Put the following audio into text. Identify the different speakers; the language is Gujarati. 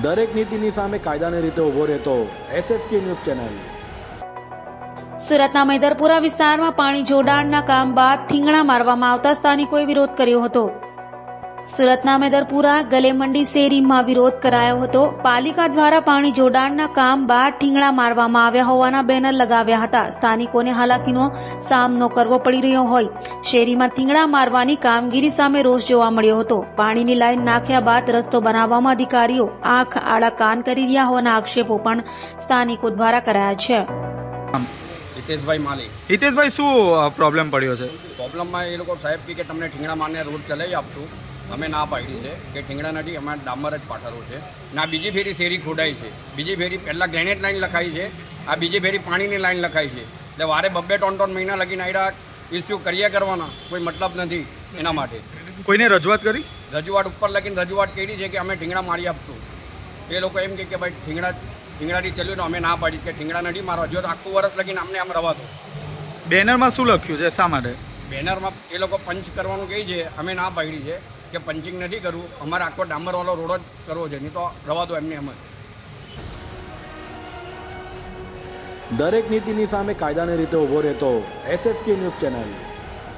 Speaker 1: દરેક નીતિની સામે કાયદાની રીતે ઊભો રહેતો એસએસકે ન્યૂઝ ચેનલ.
Speaker 2: સુરતના મૈદરપુરા વિસ્તારમાં પાણી જોડાણના કામ બાદ થીંગણા મારવામાં આવતા સ્થાનિકોએ વિરોધ કર્યો હતો. સુરતના મેદરપુરા ગલેમંડી શેરીમાં વિરોધ કરાયો હતો. પાલિકા દ્વારા પાણી જોડાણના કામ બાદ ઠીંગણા મારવામાં આવ્યા હોવાના બેનર લગાવ્યા હતા. સ્થાનિકોને હાલાકીનો સામનો કરવો પડી રહ્યો હોય. શેરીમાં ઠીંગણા મારવાની કામગીરી સામે રોષ જોવા મળ્યો હતો. પાણીની લાઈન નાખ્યા બાદ રસ્તો બનાવવામાં અધિકારીઓ આંખ આડા કાન કરી રહ્યા હોવાના આક્ષેપો પણ સ્થાનિકો દ્વારા કરાયા છે.
Speaker 3: હિતેશભાઈ માલી
Speaker 4: હિતેશભાઈ શું પ્રોબ્લેમ પડ્યો છે?
Speaker 3: પ્રોબ્લેમમાં એ લોકો સાહેબ કે તમને ઠીંગણા મારને રોડ ચલાવી આપશું. અમે ના પાડી છે કે ઠીંગડા નથી અમારે ડામર જ પાથરવું છે. ના બીજી ફેરી શેરી ખોડાઈ છે. બીજી ફેરી પહેલાં ગ્રેનેટ લાઈન લખાઈ છે. આ બીજી ફેરી પાણીની લાઈન લખાઈ છે. એટલે વારે બબ્બે ત્રણ ત્રણ મહિના લગીને આડા ઇસ્યુ કર્યા કરવાના. કોઈ મતલબ નથી એના માટે.
Speaker 4: કોઈને રજૂઆત કરી?
Speaker 3: રજૂઆત ઉપર લગીને રજૂઆત કરી છે કે અમે ઠીંગણા મારી આપશું. એ લોકો એમ કે ભાઈ ઠીંગડા ઠીંગડાથી ચલ્યું ને અમે ના પાડી. કે ઠીંગડા નથી મારો હજુ આખું વર્ષ લગીને અમને આમ રવા દો.
Speaker 4: બેનરમાં શું લખ્યું છે? શા માટે?
Speaker 3: બેનરમાં એ લોકો પંચ કરવાનું કહે છે. અમે ના પાડી છે. કે પંચિંગ નથી કરવું. અમારે આખો ડામરવાળો રોડ જ કરવો છે, નહીં તો રવા દો એમને એમ જ.
Speaker 1: દરેક નીતિની સામે કાયદાની રીતે ઊભો રહેતો એસએસકે ન્યૂઝ ચેનલ.